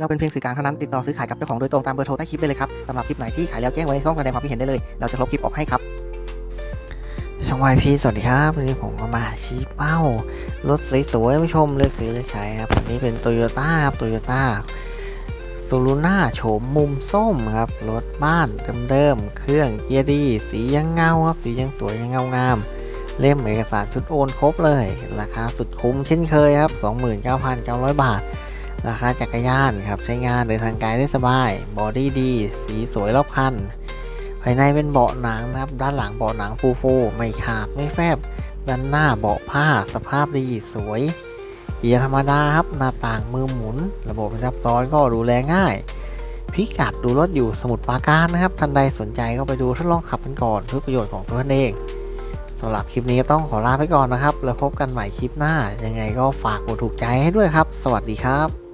เราเป็นเพียงสื่อกลางเท่านั้นติดต่อซื้อขายกับเจ้าของโดยตรงตามเบอร์โทรใต้คลิปได้เลยครับสำหรับคลิปไหนที่ขายแล้วแจ้งไว้ในช่องแสดงความคิดเห็นได้เลย เราจะลบคลิปออกให้ครับช่องวายพีสวัสดีครับวันนี้ผมก็มาชี้เป้ารถสวยๆผู้ชมเลือกซื้อเลือกใช้ครับอันนี้เป็นโตโยต้าครับโตโยต้าซูรุน่าโฉมมุมส้มครับ รถบ้านเดิมๆเครื่องเกียร์ดีสียังเงาครับ สียังสวยยังเงางามเล่มเอกสารชุดโอนครบเลย ราคาสุดคุ้มเช่นเคยครับ 29,900 บาท ราคาจักรยานครับใช้งานเดินทางไกลได้สบาย บอดี้ดี สีสวยรอบคัน ภายในเป็นเบาะหนังนะครับ ด้านหลังเบาะหนังฟูฟูๆไม่ขาดไม่แฟบ ด้านหน้าเบาะผ้าสภาพดีสวยเกียร์ธรรมดาครับหน้าต่างมือหมุน ระบบซับซ้อนก็ดูแลง่าย พิกัดดูรถอยู่สมุดปราการนะครับ ท่านใดสนใจก็ไปดูทดลองขับกันก่อนเพื่อประโยชน์ของตัวท่านเองสำหรับคลิปนี้ก็ต้องขอลาไปก่อนนะครับ แล้วพบกันใหม่คลิปหน้า ยังไงก็ฝากกดถูกใจให้ด้วยครับ สวัสดีครับ